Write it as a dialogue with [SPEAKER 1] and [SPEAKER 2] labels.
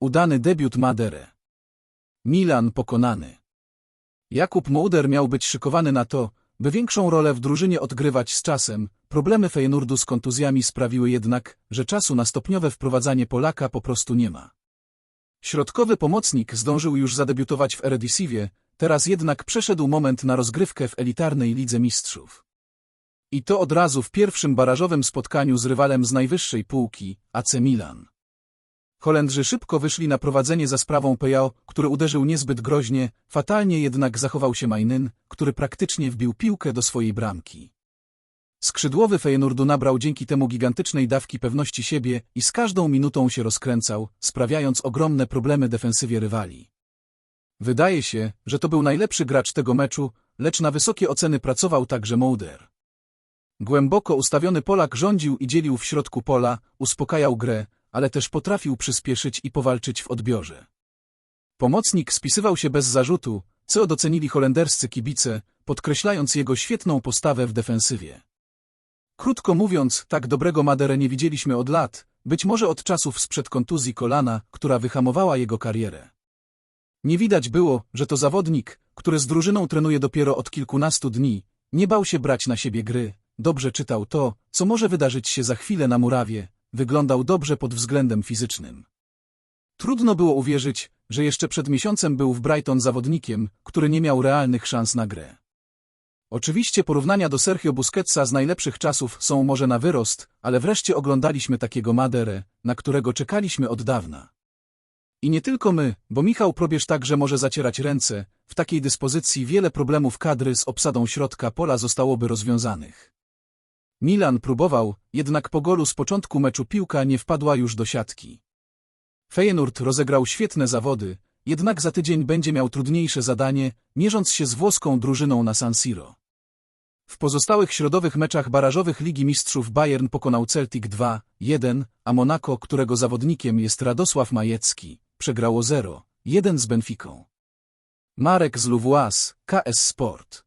[SPEAKER 1] Udany debiut Madere. Milan pokonany. Jakub Mołder miał być szykowany na to, by większą rolę w drużynie odgrywać z czasem. Problemy Feyenoordu z kontuzjami sprawiły jednak, że czasu na stopniowe wprowadzanie Polaka po prostu nie ma. Środkowy pomocnik zdążył już zadebiutować w Eredivisie, teraz jednak przeszedł moment na rozgrywkę w elitarnej Lidze Mistrzów. I to od razu w pierwszym barażowym spotkaniu z rywalem z najwyższej półki, AC Milan. Holendrzy szybko wyszli na prowadzenie za sprawą Pejao, który uderzył niezbyt groźnie, fatalnie jednak zachował się Majnyn, który praktycznie wbił piłkę do swojej bramki. Skrzydłowy Feyenoordu nabrał dzięki temu gigantycznej dawki pewności siebie i z każdą minutą się rozkręcał, sprawiając ogromne problemy defensywie rywali. Wydaje się, że to był najlepszy gracz tego meczu, lecz na wysokie oceny pracował także Mulder. Głęboko ustawiony Polak rządził i dzielił w środku pola, uspokajał grę, ale też potrafił przyspieszyć i powalczyć w odbiorze. Pomocnik spisywał się bez zarzutu, co docenili holenderscy kibice, podkreślając jego świetną postawę w defensywie. Krótko mówiąc, tak dobrego Maderę nie widzieliśmy od lat, być może od czasów sprzed kontuzji kolana, która wyhamowała jego karierę. Nie widać było, że to zawodnik, który z drużyną trenuje dopiero od kilkunastu dni, nie bał się brać na siebie gry, dobrze czytał to, co może wydarzyć się za chwilę na murawie, wyglądał dobrze pod względem fizycznym. Trudno było uwierzyć, że jeszcze przed miesiącem był w Brighton zawodnikiem, który nie miał realnych szans na grę. Oczywiście porównania do Sergio Busquetsa z najlepszych czasów są może na wyrost, ale wreszcie oglądaliśmy takiego Maderę, na którego czekaliśmy od dawna. I nie tylko my, bo Michał Probierz także może zacierać ręce, w takiej dyspozycji wiele problemów kadry z obsadą środka pola zostałoby rozwiązanych. Milan próbował, jednak po golu z początku meczu piłka nie wpadła już do siatki. Feyenoord rozegrał świetne zawody, jednak za tydzień będzie miał trudniejsze zadanie, mierząc się z włoską drużyną na San Siro. W pozostałych środowych meczach barażowych Ligi Mistrzów Bayern pokonał Celtic 2-1, a Monaco, którego zawodnikiem jest Radosław Majecki, przegrało 0-1 z Benficą. Marek z Louvois, KS Sport